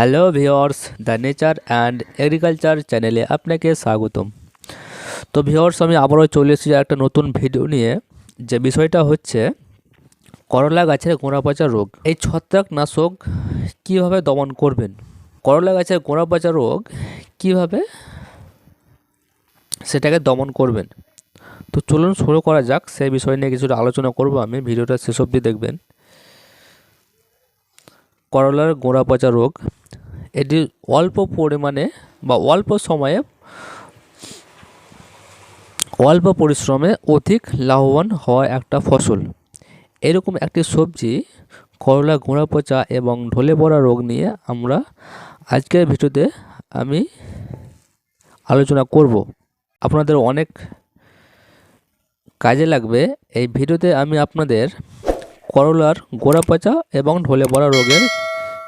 Hello viewers the nature and agriculture চ্যানেলে আপনাকে স্বাগতম। তো ভিওর্স আমি আবারও চলে এসেছি একটা নতুন ভিডিও নিয়ে, যে বিষয়টা হচ্ছে করলা গাছের গোড়া পচা রোগ। এই ছত্রাকনাশক কীভাবে দমন করবেন? করলা গাছের গোড়া পচা রোগ কীভাবে সেটাকে দমন করবেন? তো চলুন শুরু করা যাক, সেই বিষয় নিয়ে কিছুটা আলোচনা করব আমি, ভিডিওটা শেষ অবধি দেখবেন। করলার গোড়া পচা রোগ এটি অল্প পরিমাণে বা অল্প সময়ে, অল্প পরিশ্রমে অধিক লাভবান হওয়া একটা ফসল। এরকম একটি সবজি, করলা, গোড়া পচা এবং ঢলে পড়া রোগ নিয়ে আমরা আজকের ভিডিওতে আমি আলোচনা করব। আপনাদের অনেক কাজে লাগবে। এই ভিডিওতে আমি আপনাদের করলার গোড়া পচা এবং ঢলে পড়া রোগের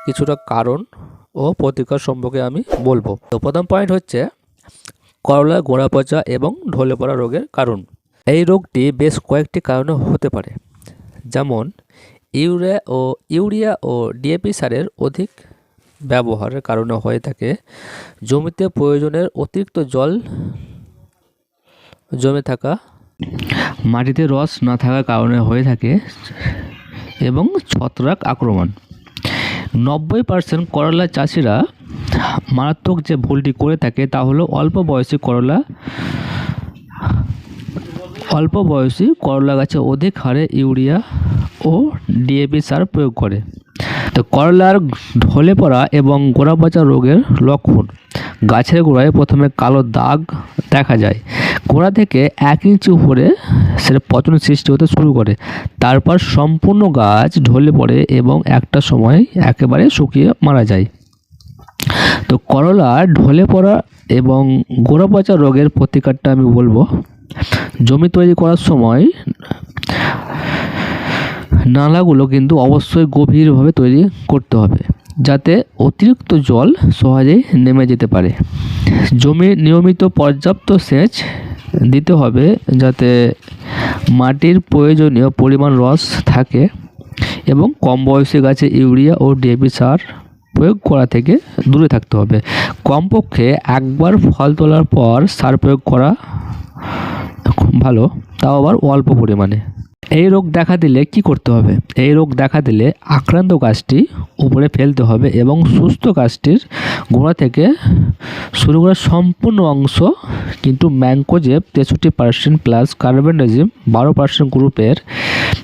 কিছুটা কারণ ও প্রতিকার সম্পর্কে আমি বলব। তো প্রথম পয়েন্ট হচ্ছে করলা, গোড়া পচা এবং ঢলে পড়া রোগের কারণ। এই রোগটি বেশ কয়েকটি কারণে হতে পারে। যেমন, ইউরিয়া ও ইউরিয়া ও ডিএপি সারের অধিক ব্যবহারের কারণে হয়ে থাকে। জমিতে প্রয়োজনের অতিরিক্ত জল জমে থাকা, মাটিতে রস না থাকার কারণে হয়ে থাকে এবং ছত্রাক আক্রমণ। নব্বই পার্সেন্ট করলা চাষিরা মারাত্মক যে ভুলটি করে থাকে তা হলো অল্প বয়সী করলা, অল্প বয়সী করলা গাছে অধিক হারে ইউরিয়া ও ডিএপি সার প্রয়োগ করে। তো করলার ঢলে পড়া এবং গোড়া পচা রোগের লক্ষণ। গাছের গোড়ায় প্রথমে কালো দাগ দেখা যায়। গোড়া থেকে এক ইঞ্চি উপরে সেটা পচন সৃষ্টি হতে শুরু করে। তারপর সম্পূর্ণ গাছ ঢলে পড়ে এবং একটা সময় একেবারে শুকিয়ে মারা যায়। তো করলা ঢলে পড়া এবং গোড়া পচা রোগের প্রতিকারটা আমি বলব। জমি তৈরি করার সময় নালাগুলো কিন্তু অবশ্যই গভীরভাবে তৈরি করতে হবে, যাতে অতিরিক্ত জল সহজেই নেমে যেতে পারে। জমি নিয়মিত পর্যাপ্ত সেচ দিতে হবে যাতে মাটির প্রয়োজনীয় পরিমাণ রস থাকে এবং কম বয়সী গাছে ইউরিয়া ও ডিএপি সার প্রয়োগ করা থেকে দূরে থাকতে হবে। কমপক্ষে একবার ফল তোলার পর সার প্রয়োগ করা ভালো, তাও আবার অল্প পরিমাণে। এই রোগ দেখা দিলে কি করতে হবে? এই রোগ দেখা দিলে আক্রান্ত গাছটি উপরে ফেলতে হবে এবং সুস্থ গাছটির গোড়া থেকে শুরু করে সম্পূর্ণ অংশ কিন্তু ম্যাঙ্কোজেব তেষট্টি পার্সেন্ট প্লাস কার্বেন্ডাজিম বারো পার্সেন্ট গ্রুপের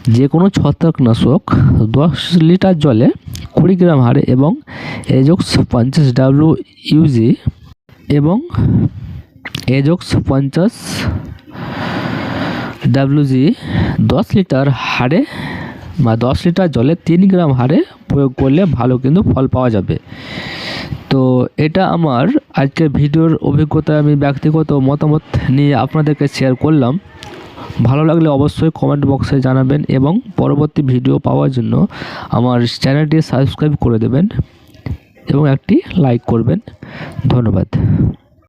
যে কোনো ছত্রাকনাশক দশ লিটার জলে কুড়ি গ্রাম হারে এবং এজক্স পঞ্চাশ ডাব্লিউ ইউজি এবং এজক্স পঞ্চাশ ডাব্লিউজি দশ লিটার হারে বা দশ লিটার জলে তিন গ্রাম হারে প্রয়োগ করলে ভালো কিন্তু ফল পাওয়া যাবে। তো এটা আমার আজকের ভিডিওর অভিজ্ঞতা আমি ব্যক্তিগত মতামত নিয়ে আপনাদেরকে শেয়ার করলাম। ভালো লাগলে অবশ্যই কমেন্ট বক্সে জানাবেন এবং পরবর্তী ভিডিও পাওয়ার জন্য আমার চ্যানেলটি সাবস্ক্রাইব করে দেবেন এবং একটি লাইক করবেন। ধন্যবাদ।